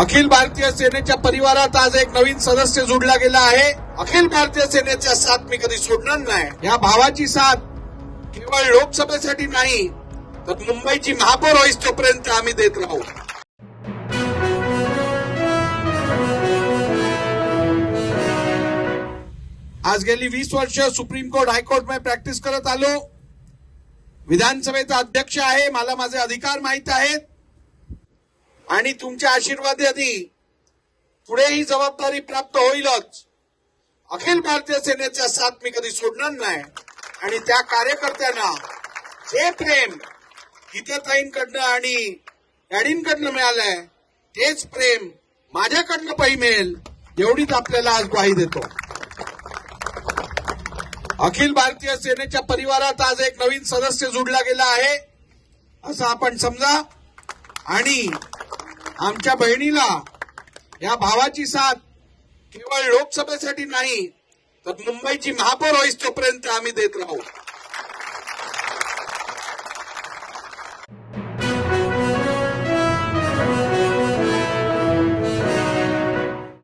अखिल भारतीय सेनेच्या परिवारात आज एक नवीन सदस्य जोडला गेला आहे. अखिल भारतीय सेनेच्या साथ मी कधी सोडणार नाही. या भावाची साथ केवळ लोकसभेसाठी नाही तर मुंबईची महापौर होईस तोपर्यंत आम्ही देत राहू. आज गेली वीस वर्ष सुप्रीम कोर्ट हायकोर्टमध्ये प्रॅक्टिस करत आलो. विधानसभेचा अध्यक्ष आहे मला माझे अधिकार माहीत आहेत. आणि तुमच्या आशीर्वादाने पुढे ही जबाबदारी प्राप्त होईलच. अखिल भारतीय सेनेचा साथ मी कधी सोडणार नाही. आणि त्या कार्यकर्त्यांना जे प्रेम गीताताईंकडनं आणि डॅडींकडनं मिळालंय तेच प्रेम माझ्याकडनं पही मिळेल एवढीच आपल्याला आज ग्वाही देतो. अखिल भारतीय सेनेच्या परिवारात आज एक नवीन सदस्य जुडला गेला आहे. असं आपण समजा. आणि आमच्या बहिणीला या भावाची साथ केवळ लोकसभेसाठी नाही तर मुंबईची महापौर होईस तोपर्यंत आम्ही देत राहू.